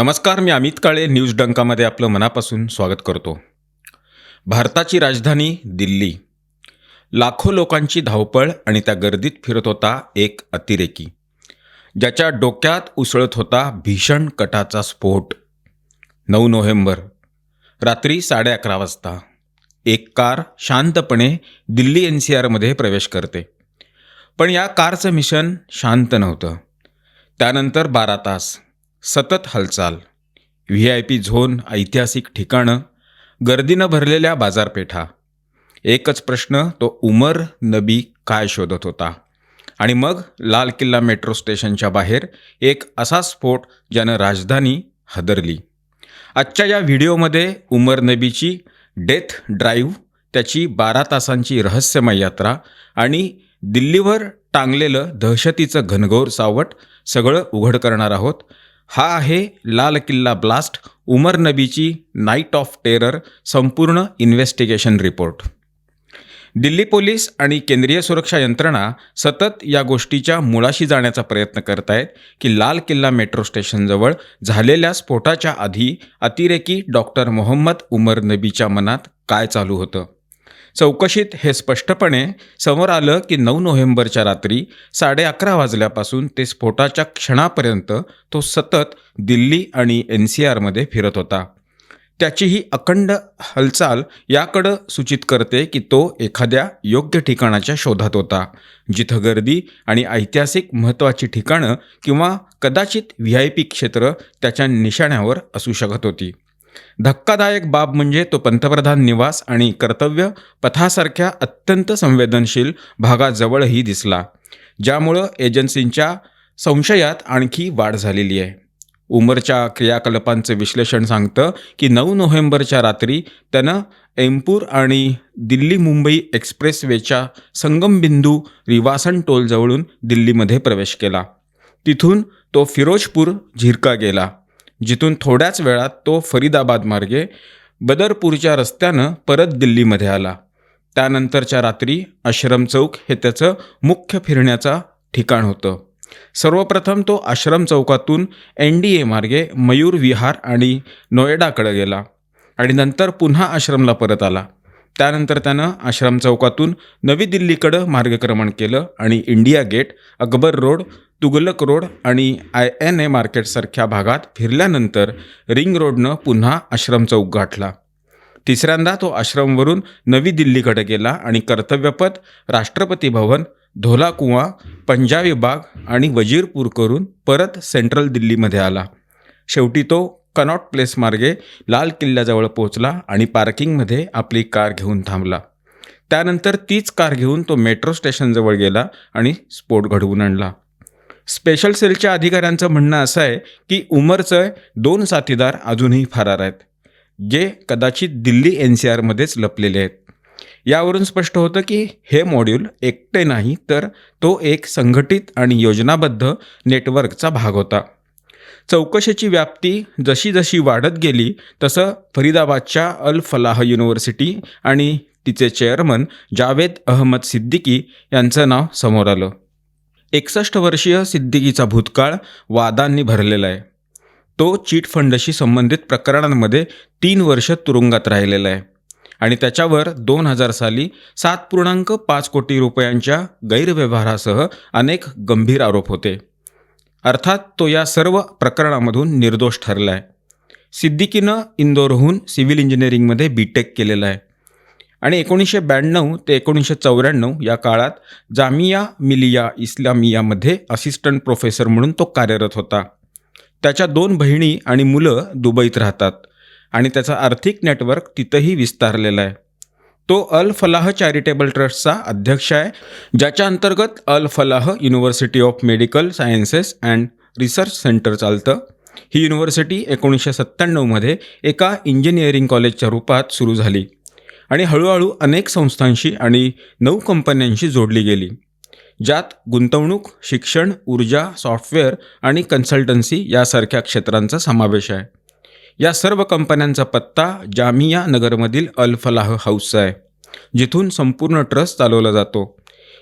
नमस्कार मी अमित काळे न्यूज डंकामध्ये आपलं मनापासून स्वागत करतो. भारताची राजधानी दिल्ली. लाखो लोकांची धावपळ आणि त्या गर्दीत फिरत होता एक अतिरेकी. ज्याच्या डोक्यात उसळत होता भीषण कटाचा स्फोट. नऊ नोव्हेंबर रात्री साडे अकरा वाजता एक कार शांतपणे दिल्ली एन सी आरमध्ये प्रवेश करते. पण या कारचं मिशन शांत नव्हतं. त्यानंतर बारा तास सतत हालचाल व्ही आय पी झोन ऐतिहासिक ठिकाणं गर्दीनं भरलेल्या बाजारपेठा. एकच प्रश्न तो उमर नबी काय शोधत होता? आणि मग लाल किल्ला मेट्रो स्टेशनच्या बाहेर एक असा स्फोट ज्यानं राजधानी हदरली. आजच्या या व्हिडिओमध्ये उमर नबीची डेथ ड्राईव्ह त्याची बारा तासांची रहस्यमय यात्रा आणि दिल्लीवर टांगलेलं दहशतीचं घनघोर सावट सगळं उघड करणार आहोत. हा आहे लाल किल्ला ब्लास्ट उमर नबीची नाईट ऑफ टेरर संपूर्ण इन्व्हेस्टिगेशन रिपोर्ट. दिल्ली पोलीस आणि केंद्रीय सुरक्षा यंत्रणा सतत या गोष्टीच्या मुळाशी जाण्याचा प्रयत्न करत आहेत की लाल किल्ला मेट्रो स्टेशनजवळ झालेल्या स्फोटाच्या आधी अतिरेकी डॉक्टर मोहम्मद उमर नबीच्या मनात काय चालू होतं? चौकशीत हे स्पष्टपणे समोर आलं की नऊ नोव्हेंबरच्या रात्री साडे अकरा वाजल्यापासून ते स्फोटाच्या क्षणापर्यंत तो सतत दिल्ली आणि एन सी आरमध्ये फिरत होता. त्याची ही अखंड हालचाल याकडं सूचित करते की तो एखाद्या योग्य ठिकाणाच्या शोधात होता जिथं गर्दी आणि ऐतिहासिक महत्त्वाची ठिकाणं किंवा कदाचित व्ही आय पी क्षेत्र त्याच्या निशाण्यावर असू शकत होती. धक्कादायक बाब म्हणजे तो पंतप्रधान निवास आणि कर्तव्य पथासारख्या अत्यंत संवेदनशील भागाजवळही दिसला ज्यामुळं एजन्सींच्या संशयात आणखी वाढ झालेली आहे. उमरच्या क्रियाकलापांचं विश्लेषण सांगतं की नऊ नोव्हेंबरच्या रात्री त्यानं एमपूर आणि दिल्ली मुंबई एक्सप्रेसवेच्या संगमबिंदू रिवासन टोलजवळून दिल्लीमध्ये प्रवेश केला. तिथून तो फिरोजपूर झिरका गेला. जिथून थोड्याच वेळात तो फरीदाबाद मार्गे बदरपूरच्या रस्त्यानं परत दिल्लीमध्ये आला. त्यानंतरच्या रात्री आश्रम चौक हे त्याचं मुख्य फिरण्याचा ठिकाण होतं. सर्वप्रथम तो आश्रम चौकातून एन डी ए मार्गे मयूर विहार आणि नोएडाकडे गेला आणि नंतर पुन्हा आश्रमला परत आला. त्यानंतर त्यानं आश्रम चौकातून नवी दिल्लीकडं मार्गक्रमण केलं आणि India gate Akbar road Tughlaq road आणि आय एन ए मार्केटसारख्या भागात फिरल्यानंतर रिंग रोडनं पुन्हा आश्रम चौक गाठला. तिसऱ्यांदा तो आश्रमवरून नवी दिल्लीकडे गेला आणि कर्तव्यपथ राष्ट्रपती भवन धोलाकुवा पंजाबी बाग आणि वजीरपूर करून परत सेंट्रल दिल्लीमध्ये आला. शेवटी तो कनॉट प्लेस मार्गे लाल किल्ल्याजवळ पोहोचला आणि पार्किंगमध्ये आपली कार घेऊन थांबला. त्यानंतर तीच कार घेऊन तो मेट्रो स्टेशनजवळ गेला आणि स्फोट घडवून आणला. स्पेशल सेलच्या अधिकाऱ्यांचं म्हणणं असं आहे की उमरचं दोन साथीदार अजूनही फरार आहेत जे कदाचित दिल्ली एन सी आरमध्येच लपलेले आहेत. यावरून स्पष्ट होतं की हे मॉड्यूल एकटे नाही तर तो एक संघटित आणि योजनाबद्ध नेटवर्कचा भाग होता. चौकशीची व्याप्ती जशी जशी वाढत गेली तसं फरीदाबादच्या अल फलाह युनिव्हर्सिटी आणि तिचे चेअरमन जावेद अहमद सिद्दीकी यांचं नाव समोर आलं. एकसष्ट वर्षीय सिद्दीकीचा भूतकाळ वादांनी भरलेला आहे. तो चीट फंडशी संबंधित प्रकरणांमध्ये तीन वर्ष तुरुंगात राहिलेला आहे. आणि त्याच्यावर दोन हजार साली सात पूर्णांक पाच कोटी रुपयांच्या गैरव्यवहारासह अनेक गंभीर आरोप होते. अर्थात तो या सर्व प्रकरणामधून निर्दोष ठरला आहे सिद्दीकीनं इंदोरहून सिव्हिल इंजिनिअरिंगमध्ये बी टेक केलेलं आहे. आणि एकोणीसशे ब्याण्णव ते एकोणीसशे चौऱ्याण्णव या काळात जामिया मिलिया इस्लामियामध्ये असिस्टंट प्रोफेसर म्हणून तो कार्यरत होता. त्याच्या दोन बहिणी आणि मुलं दुबईत राहतात आणि त्याचा आर्थिक नेटवर्क तिथंही विस्तारलेला आहे. तो अल फलाह चॅरिटेबल ट्रस्टचा अध्यक्ष आहे ज्याच्या अंतर्गत Al Falah university of medical sciences and research centre चालतं. ही युनिव्हर्सिटी एकोणीसशे सत्त्याण्णवमध्ये एका इंजिनिअरिंग कॉलेजच्या रूपात सुरू झाली. आणि हळूहळू अनेक संस्थांशी आणि नऊ कंपन्यांशी जोडली गेली ज्यात गुंतवणूक शिक्षण ऊर्जा सॉफ्टवेअर आणि कन्सल्टन्सी यासारख्या क्षेत्रांचा समावेश आहे. या सर्व कंपन्यांचा पत्ता जामिया नगरमधील अल फलाह हाऊसचा आहे जिथून संपूर्ण ट्रस्ट चालवला जातो.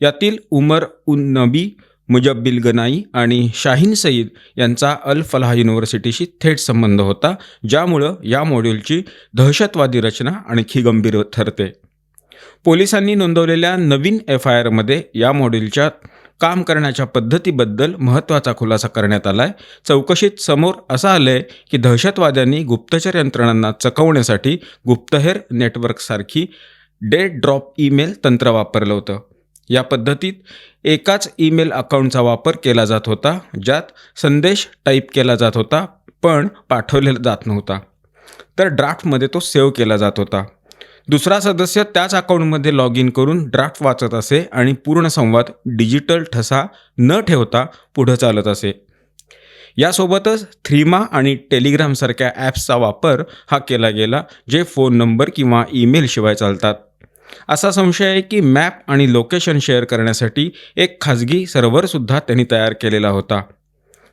यातील उमर उन नबी मुजब्बिल गनाई आणि शाहीन सईद यांचा अल फलाह युनिव्हर्सिटीशी थेट संबंध होता ज्यामुळं या मॉड्यूलची दहशतवादी रचना आणखी गंभीर ठरते. पोलिसांनी नोंदवलेल्या नवीन एफ आय आरमध्ये या मॉड्यूलच्या काम करण्याच्या पद्धतीबद्दल महत्त्वाचा खुलासा करण्यात आला आहे चौकशीत समोर असं आलं आहे की दहशतवाद्यांनी गुप्तचर यंत्रणांना चकवण्यासाठी गुप्तहेर नेटवर्कसारखी डेट ड्रॉप ईमेल तंत्र वापरलं होतं. या पद्धतीत एकाच ईमेल अकाउंटचा वापर केला जात होता ज्यात संदेश टाईप केला जात होता पण पाठवलेला जात नव्हता. तर ड्राफ्टमध्ये तो सेव्ह केला जात होता. दुसरा सदस्य त्याच अकाउंटमध्ये लॉग इन करून ड्राफ्ट वाचत असे आणि पूर्ण संवाद डिजिटल ठसा न ठेवता पुढं चालत असे. यासोबतच थ्रीमा आणि टेलिग्रामसारख्या ॲप्सचा वापर हा केला गेला जे फोन नंबर किंवा ईमेलशिवाय चालतात. असा संशय आहे की मॅप आणि लोकेशन शेअर करण्यासाठी एक खाजगी सर्व्हरसुद्धा त्यांनी तयार केलेला होता.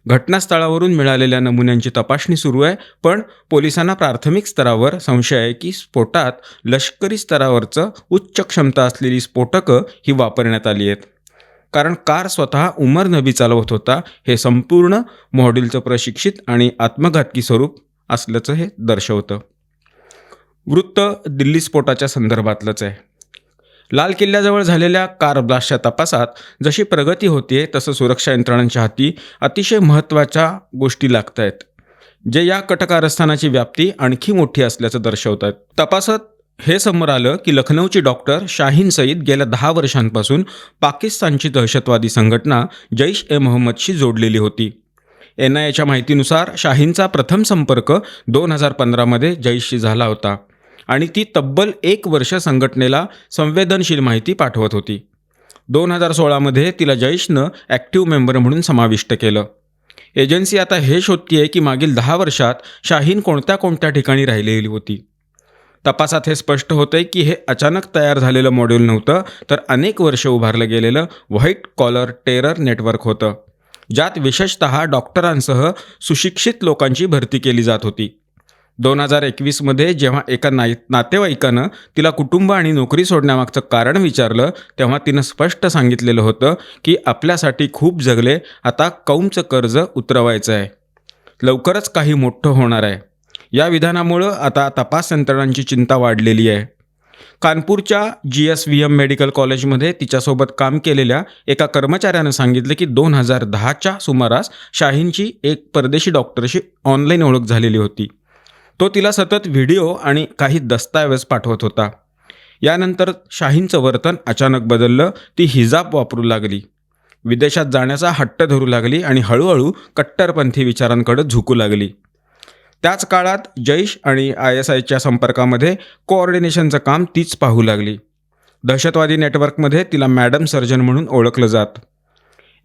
घटनास्थळावरून मिळालेल्या नमुन्यांची तपासणी सुरू आहे पण पोलिसांना प्राथमिक स्तरावर संशय आहे की स्फोटात लष्करी स्तरावरचं उच्च क्षमता असलेली स्फोटकं ही वापरण्यात आली आहेत. कारण कार स्वतः उमर नबी चालवत होता हे संपूर्ण मॉड्यूलचं प्रशिक्षित आणि आत्मघातकी स्वरूप असल्याचं हे दर्शवतं. वृत्त दिल्ली स्फोटाच्या संदर्भातलंच आहे. लाल किल्ल्याजवळ झालेल्या कार ब्लास्टच्या तपासात जशी प्रगती होतीये तसं सुरक्षा यंत्रणांच्या हाती अतिशय महत्त्वाच्या गोष्टी लागत आहेत जे या कटकारस्थानाची व्याप्ती आणखी मोठी असल्याचं दर्शवत आहेत तपासात हे समोर आलं की लखनौची डॉक्टर शाहीन सईद गेल्या दहा वर्षांपासून पाकिस्तानची दहशतवादी संघटना जैश ए मोहम्मदशी जोडलेली होती. एन आय एच्या माहितीनुसार शाहीनचा प्रथम संपर्क दोन हजार पंधरामध्ये जैशशी झाला होता. आणि ती तब्बल एक वर्ष संघटनेला संवेदनशील माहिती पाठवत होती. दोन हजार सोळामध्ये तिला जैशनं ॲक्टिव्ह मेंबर म्हणून समाविष्ट केलं. एजन्सी आता हे शोधतीये की मागील दहा वर्षात शाहीन कोणत्या कोणत्या ठिकाणी राहिलेली होती. तपासात हे स्पष्ट होतंय की हे अचानक तयार झालेलं मॉड्यूल नव्हतं तर अनेक वर्ष उभारलं गेलेलं व्हाईट कॉलर टेरर नेटवर्क होतं ज्यात विशेषतः डॉक्टरांसह सुशिक्षित लोकांची भरती केली जात होती. दोन हजार एकवीसमध्ये जेव्हा एका नाई नातेवाईकानं तिला कुटुंब आणि नोकरी सोडण्यामागचं कारण विचारलं तेव्हा तिनं स्पष्ट सांगितलेलं होतं की आपल्यासाठी खूप जगले आता कौमचं कर्ज उतरवायचं आहे. लवकरच काही मोठं होणार आहे. या विधानामुळं आता तपास यंत्रणांची चिंता वाढलेली आहे. कानपूरच्या G S V M medical कॉलेजमध्ये तिच्यासोबत काम केलेल्या एका कर्मचाऱ्यानं सांगितलं की दोन हजार दहाच्या सुमारास शाहीनची एक परदेशी डॉक्टरशी ऑनलाईन ओळख झालेली होती. तो तिला सतत व्हिडिओ आणि काही दस्तावेज पाठवत होता. यानंतर शाहीनचं वर्तन अचानक बदललं ती हिजाब वापरू लागली. विदेशात जाण्याचा हट्ट धरू लागली आणि हळूहळू कट्टरपंथी विचारांकडे झुकू लागली. त्याच काळात जैश आणि आय एस आयच्या संपर्कामध्ये कोऑर्डिनेशनचं काम तीच पाहू लागली. दहशतवादी नेटवर्कमध्ये तिला मॅडम सर्जन म्हणून ओळखलं जात.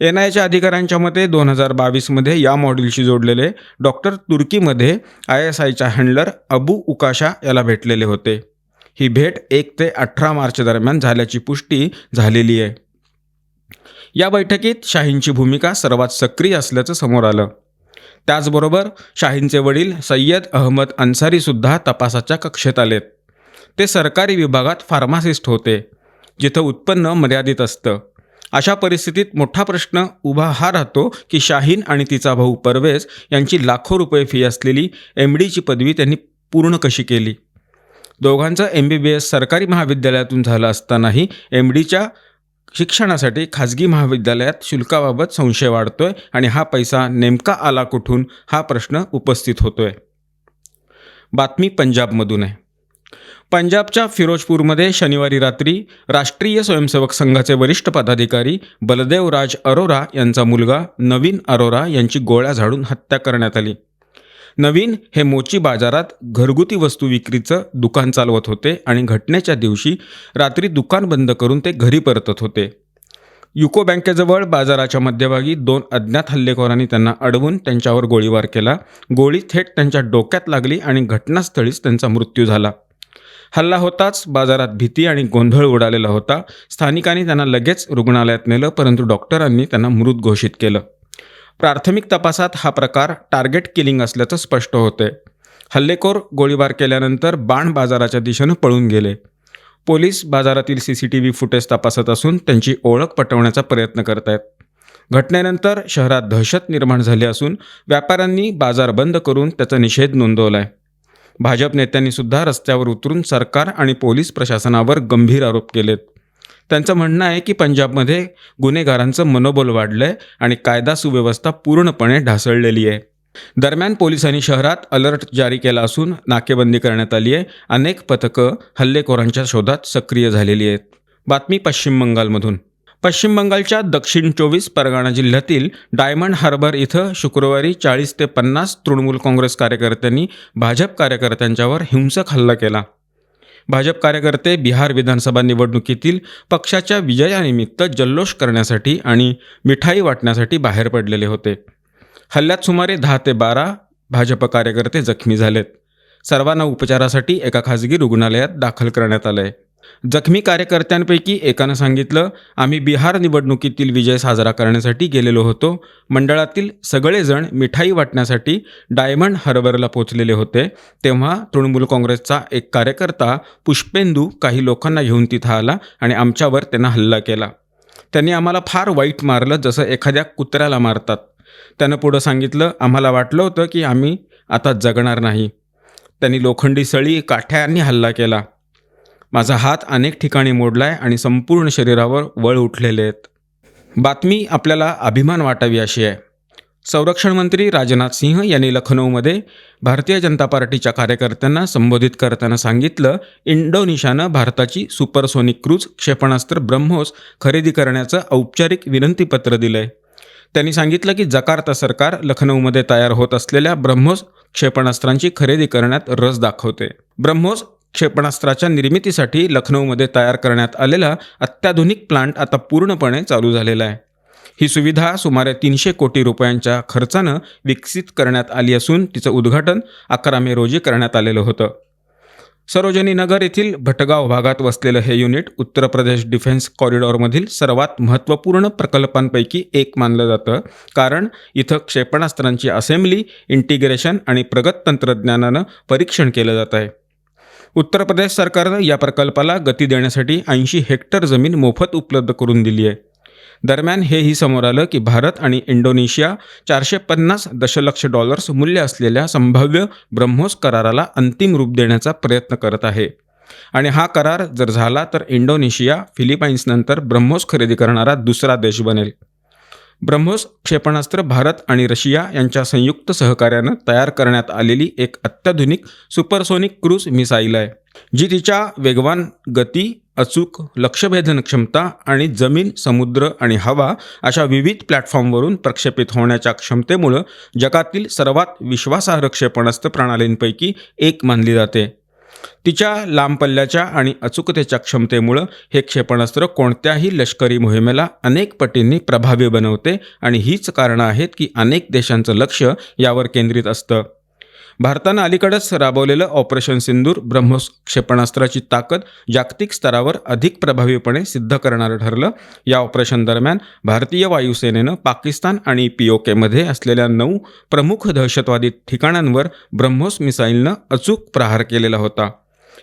एन आयच्या अधिकाऱ्यांच्या मते दोन हजार बावीसमध्ये या मॉड्यूलशी जोडलेले डॉक्टर तुर्कीमध्ये आय एस आयच्या हँडलर अबू उकाशा याला भेटलेले होते. ही भेट एक ते अठरा मार्च दरम्यान झाल्याची पुष्टी झालेली आहे. या बैठकीत शाहींची भूमिका सर्वात सक्रिय असल्याचं समोर आलं. त्याचबरोबर शाहींचे वडील सय्यद अहमद अन्सारीसुद्धा तपासाच्या कक्षेत आलेत. ते सरकारी विभागात फार्मासिस्ट होते जिथं उत्पन्न मर्यादित असतं. अशा परिस्थितीत मोठा प्रश्न उभा हा राहतो की शाहीन आणि तिचा भाऊ परवेज यांची लाखो रुपये फी असलेली एम डीची पदवी त्यांनी पूर्ण कशी केली? दोघांचं एम बी बी एस सरकारी महाविद्यालयातून झालं असतानाही एम डीच्या शिक्षणासाठी खाजगी महाविद्यालयात शुल्काबाबत संशय वाढतोय आणि हा पैसा नेमका आला कुठून? हा प्रश्न उपस्थित होतोय. बातमी पंजाबमधून आहे. पंजाबच्या फिरोजपूरमध्ये शनिवारी रात्री राष्ट्रीय स्वयंसेवक संघाचे वरिष्ठ पदाधिकारी बलदेव राज अरोरा यांचा मुलगा नवीन अरोरा यांची गोळ्या झाडून हत्या करण्यात आली. नवीन हे मोची बाजारात घरगुती वस्तू विक्रीचं दुकान चालवत होते आणि घटनेच्या दिवशी रात्री दुकान बंद करून ते घरी परतत होते. युको बँकेजवळ बाजाराच्या मध्यभागी दोन अज्ञात हल्लेखोरांनी त्यांना अडवून त्यांच्यावर गोळीबार केला. गोळी थेट त्यांच्या डोक्यात लागली आणि घटनास्थळीच त्यांचा मृत्यू झाला. हल्ला होताच बाजारात भीती आणि गोंधळ उडालेला होता. स्थानिकांनी त्यांना लगेच रुग्णालयात नेलं परंतु डॉक्टरांनी त्यांना मृत घोषित केलं. प्राथमिक तपासात हा प्रकार टार्गेट किलिंग असल्याचं स्पष्ट होते. हल्लेखोर गोळीबार केल्यानंतर बाण बाजाराच्या दिशेनं पळून गेले. पोलीस बाजारातील C C T V footage तपासत असून त्यांची ओळख पटवण्याचा प्रयत्न करत आहेत घटनेनंतर शहरात दहशत निर्माण झाली असून व्यापाऱ्यांनी बाजार बंद करून त्याचा निषेध नोंदवला आहे भाजप नेत्यांनी सुद्धा रस्त्यावर उतरून सरकार आणि पोलीस प्रशासनावर गंभीर आरोप केलेत. त्यांचं म्हणणं आहे की पंजाबमध्ये गुन्हेगारांचं मनोबल वाढलंय आणि कायदा सुव्यवस्था पूर्णपणे ढासळलेली आहे. दरम्यान पोलिसांनी शहरात अलर्ट जारी केला असून नाकेबंदी करण्यात आली आहे. अनेक पथकं हल्लेखोरांच्या शोधात सक्रिय झालेली आहेत. बातमी पश्चिम बंगालमधून. पश्चिम बंगालच्या दक्षिण चोवीस परगणा जिल्ह्यातील डायमंड हार्बर इथं शुक्रवारी चाळीस ते पन्नास तृणमूल काँग्रेस कार्यकर्त्यांनी भाजप कार्यकर्त्यांच्यावर हिंसक हल्ला केला. भाजप कार्यकर्ते बिहार विधानसभा निवडणुकीतील पक्षाच्या विजयानिमित्त जल्लोष करण्यासाठी आणि मिठाई वाटण्यासाठी बाहेर पडलेले होते. हल्ल्यात सुमारे दहा ते बारा भाजप कार्यकर्ते जखमी झालेत. सर्वांना उपचारासाठी एका खाजगी रुग्णालयात दाखल करण्यात आलं आहे जखमी कार्यकर्त्यांपैकी एकानं सांगितलं आम्ही बिहार निवडणुकीतील विजय साजरा करण्यासाठी गेलेलो होतो. मंडळातील सगळेजण मिठाई वाटण्यासाठी डायमंड हार्बरला पोचलेले होते. तेव्हा तृणमूल काँग्रेसचा एक कार्यकर्ता पुष्पेंदू काही लोकांना घेऊन तिथं आला आणि आमच्यावर त्यांना हल्ला केला. त्यांनी आम्हाला फार वाईट मारलं जसं एखाद्या कुत्र्याला मारतात. त्यानं पुढं सांगितलं आम्हाला वाटलं होतं की आम्ही आता जगणार नाही. त्यांनी लोखंडी सळी काठ्यांनी हल्ला केला. माझा हात अनेक ठिकाणी मोडलाय आणि संपूर्ण शरीरावर वळ उठलेले आहेत. बातमी आपल्याला अभिमान वाटावी अशी आहे. संरक्षण मंत्री राजनाथ सिंह यांनी लखनौमध्ये भारतीय जनता पार्टीच्या कार्यकर्त्यांना संबोधित करताना सांगितलं इंडोनेशियानं भारताची सुपरसोनिक क्रूज क्षेपणास्त्र ब्रह्मोस खरेदी करण्याचं औपचारिक विनंतीपत्र दिलं आहे त्यांनी सांगितलं की जकार्ता सरकार लखनौमध्ये तयार होत असलेल्या ब्रह्मोस क्षेपणास्त्रांची खरेदी करण्यात रस दाखवते. ब्रह्मोस क्षेपणास्त्राच्या निर्मितीसाठी लखनौमध्ये तयार करण्यात आलेला अत्याधुनिक प्लांट आता पूर्णपणे चालू झालेला आहे. ही सुविधा सुमारे तीनशे कोटी रुपयांच्या खर्चानं विकसित करण्यात आली असून तिचं उद्घाटन अकरा मे रोजी करण्यात आलेलं होतं. सरोजनी नगर येथील भटगाव भागात वसलेलं हे युनिट उत्तर प्रदेश डिफेन्स कॉरिडॉरमधील सर्वात महत्त्वपूर्ण प्रकल्पांपैकी एक मानलं जातं. कारण इथं क्षेपणास्त्रांची असेंब्ली इंटिग्रेशन आणि प्रगत तंत्रज्ञानानं परीक्षण केलं जात आहे. उत्तर प्रदेश सरकारनं या प्रकल्पाला गती देण्यासाठी ऐंशी हेक्टर जमीन मोफत उपलब्ध करून दिली आहे. दरम्यान हेही समोर आलं की भारत आणि इंडोनेशिया चारशे पन्नास दशलक्ष डॉलर्स मूल्य असलेल्या संभाव्य ब्रह्मोस कराराला अंतिम रूप देण्याचा प्रयत्न करत आहे. आणि हा करार जर झाला तर इंडोनेशिया फिलिपाईन्सनंतर ब्रह्मोस खरेदी करणारा दुसरा देश बनेल. ब्रह्मोस क्षेपणास्त्र भारत आणि रशिया यांच्या संयुक्त सहकार्यानं तयार करण्यात आलेली एक अत्याधुनिक सुपरसोनिक क्रूज मिसाईल आहे जी तिच्या वेगवान गती अचूक लक्षभेधन क्षमता आणि जमीन समुद्र आणि हवा अशा विविध प्लॅटफॉर्मवरून प्रक्षेपित होण्याच्या क्षमतेमुळं जगातील सर्वात विश्वासार्ह क्षेपणास्त्र प्रणालींपैकी एक मानली जाते. तिच्या लांब पल्ल्याच्या आणि अचूकतेच्या क्षमतेमुळं हे क्षेपणास्त्र कोणत्याही लष्करी मोहिमेला अनेक पटींनी प्रभावी बनवते आणि हीच कारणं आहेत की अनेक देशांचं लक्ष यावर केंद्रित असतं. भारतानं अलीकडंच राबवलेलं ऑपरेशन सिंदूर ब्रह्मोस क्षेपणास्त्राची ताकद जागतिक स्तरावर अधिक प्रभावीपणे सिद्ध करणारं ठरलं. या ऑपरेशन दरम्यान भारतीय वायुसेनेनं पाकिस्तान आणि पी ओ केमध्ये असलेल्या नऊ प्रमुख दहशतवादी ठिकाणांवर ब्रह्मोस मिसाईलनं अचूक प्रहार केलेला होता.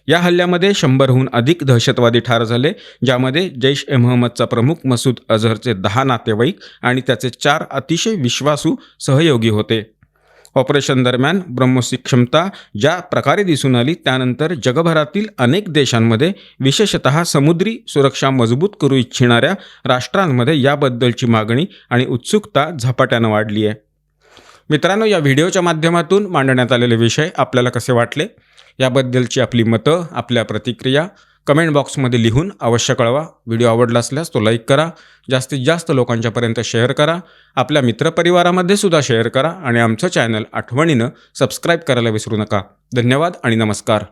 या हल्ल्यामध्ये शंभरहून अधिक दहशतवादी ठार झाले ज्यामध्ये जैश ए महम्मदचा प्रमुख मसूद अझहरचे दहा नातेवाईक आणि त्याचे चार अतिशय विश्वासू सहयोगी होते. ऑपरेशन दरम्यान ब्रह्मोसची क्षमता ज्या प्रकारे दिसून आली त्यानंतर जगभरातील अनेक देशांमध्ये विशेषत समुद्री सुरक्षा मजबूत करू इच्छिणाऱ्या राष्ट्रांमध्ये याबद्दलची मागणी आणि उत्सुकता झपाट्यानं वाढली आहे. मित्रांनो या व्हिडिओच्या माध्यमातून मांडण्यात आलेले विषय आपल्याला कसे वाटले? याबद्दलची आपली मतं आपल्या प्रतिक्रिया कमेंट बॉक्समध्ये लिहून अवश्य कळवा. व्हिडिओ आवडला असल्यास तो लाईक करा. जास्तीत जास्त लोकांच्यापर्यंत शेअर करा. आपल्या मित्रपरिवारामध्ये सुद्धा शेअर करा आणि आमचं चॅनल आठवणीनं सबस्क्राईब करायला विसरू नका. धन्यवाद आणि नमस्कार.